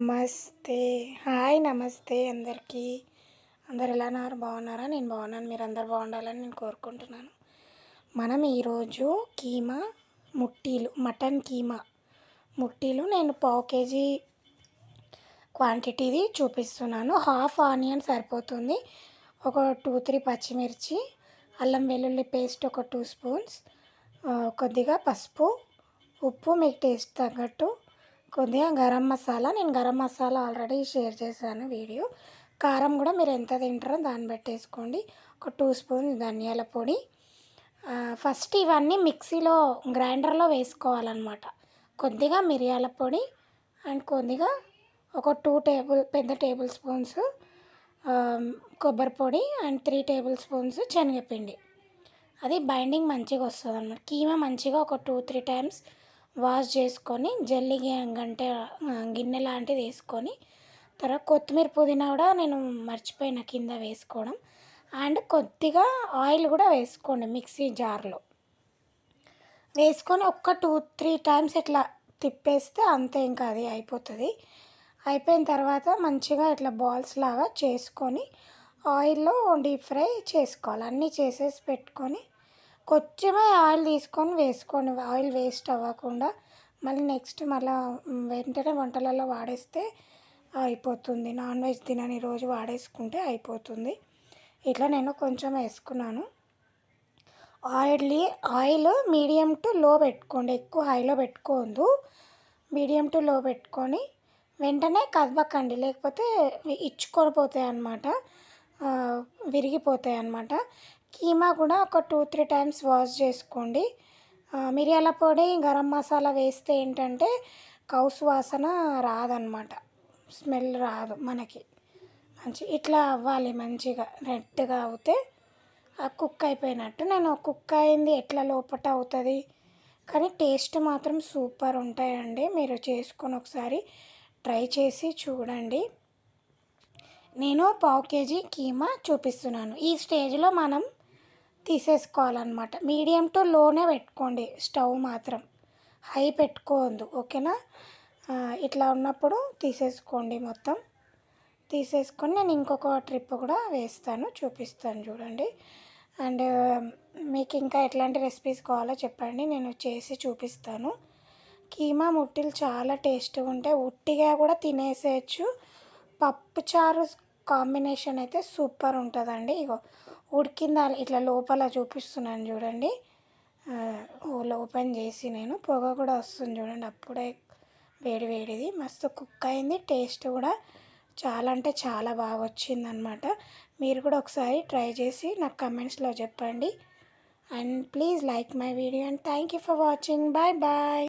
నమస్తే. హాయ్ నమస్తే అందరికీ. అందరు ఎలా ఉన్నారు? బాగున్నారా? నేను బాగున్నాను. మీరు అందరు బాగుండాలని నేను కోరుకుంటున్నాను. మనం ఈరోజు కీమా ముట్టీలు మటన్ కీమా ముట్టీలు నేను పావు కేజీ క్వాంటిటీది చూపిస్తున్నాను. హాఫ్ ఆనియన్ సరిపోతుంది. ఒక టూ త్రీ పచ్చిమిర్చి అల్లం వెల్లుల్లి పేస్ట్ ఒక టూ స్పూన్స్ కొద్దిగా పసుపు ఉప్పు మీకు టేస్ట్ తగ్గట్టు కొద్దిగా గరం మసాలా నేను గరం మసాలా ఆల్రెడీ షేర్ చేశాను వీడియో. కారం కూడా మీరు ఎంత తింటారో దాన్ని పెట్టేసుకోండి. ఒక టూ స్పూన్ ధనియాల పొడి. ఫస్ట్ ఇవన్నీ మిక్సీలో గ్రైండర్లో వేసుకోవాలన్నమాట. కొద్దిగా మిరియాల పొడి అండ్ కొద్దిగా ఒక టూ టేబుల్ పెద్ద టేబుల్ స్పూన్స్ కొబ్బరి పొడి అండ్ త్రీ టేబుల్ స్పూన్స్ శనగపిండి. అది బైండింగ్ మంచిగా వస్తుంది అన్నమాట కీమా మంచిగా ఒక టూ త్రీ టైమ్స్ వాష్ చేసుకొని జల్లి గంటే గిన్నె లాంటిది వేసుకొని తర్వాత కొత్తిమీర పుదీనా కూడా నేను మర్చిపోయిన కింద వేసుకోవడం. అండ్ కొద్దిగా ఆయిల్ కూడా వేసుకోండి మిక్సీ జార్లో. వేసుకొని ఒక్క టూ త్రీ టైమ్స్ ఇట్లా తిప్పేస్తే అంతే ఇంకా అది అయిపోతుంది. అయిపోయిన తర్వాత మంచిగా ఇట్లా బాల్స్ లాగా చేసుకొని ఆయిల్లో డీప్ ఫ్రై చేసుకోవాలి. అన్నీ చేసేసి పెట్టుకొని కొంచెమే ఆయిల్ తీసుకొని వేసుకోండి. ఆయిల్ వేస్ట్ అవ్వకుండా మళ్ళీ నెక్స్ట్ మళ్ళీ వెంటనే వంటలలో వాడేస్తే అయిపోతుంది. నాన్ వెజ్ తినని రోజు వాడేసుకుంటే అయిపోతుంది. ఇట్లా నేను కొంచెం వేసుకున్నాను. ఆయిల్ ఆయిల్ మీడియం టు లో పెట్టుకోండి. ఎక్కువ హైలో పెట్టుకోవద్దు. మీడియం టు లో పెట్టుకొని వెంటనే కదపకండి. లేకపోతే ఇచ్చుకొని పోతాయి అన్నమాట విరిగిపోతాయి అన్నమాట కీమా కూడా ఒక టూ త్రీ టైమ్స్ వాష్ చేసుకోండి. మిరియాల పొడి గరం మసాలా వేస్తే ఏంటంటే కౌసు వాసన రాదనమాట. స్మెల్ రాదు మనకి. మంచి ఇట్లా అవ్వాలి మంచిగా రెడ్గా అవుతే ఆ కుక్ అయిపోయినట్టు. నేను కుక్ అయింది ఎట్లా లోపట అవుతుంది? కానీ టేస్ట్ మాత్రం సూపర్ ఉంటాయండి. మీరు చేసుకొని ఒకసారి ట్రై చేసి చూడండి. నేను పావు కేజీ కీమా చూపిస్తున్నాను. ఈ స్టేజ్లో మనం తీసేసుకోవాలన్నమాట. మీడియం టు లోనే పెట్టుకోండి స్టవ్ మాత్రం. హై పెట్టుకోవద్దు ఓకేనా? ఇట్లా ఉన్నప్పుడు తీసేసుకోండి మొత్తం. తీసేసుకొని నేను ఇంకొక ట్రిప్ కూడా వేస్తాను చూపిస్తాను చూడండి. అండ్ మీకు ఇంకా ఎట్లాంటి రెసిపీస్ కావాలో చెప్పండి నేను చేసి చూపిస్తాను. కీమా ముట్టిలు చాలా టేస్ట్గా ఉంటాయి ఉట్టిగా కూడా తినేసేయచ్చు. పప్పుచారు కాంబినేషన్ అయితే సూపర్ ఉంటుందండి ఇగో. ఉడికిందా ఇట్లా లోపల చూపిస్తున్నాను చూడండి. ఓపెన్ చేసి నేను పొగ కూడా వస్తుంది చూడండి. అప్పుడే వేడి వేడిది. మస్తు కుక్ అయింది. టేస్ట్ కూడా చాలా అంటే చాలా బాగా వచ్చిందనమాట మీరు కూడా ఒకసారి ట్రై చేసి నాకు కమెంట్స్లో చెప్పండి. And please like my video and thank you for watching. Bye bye.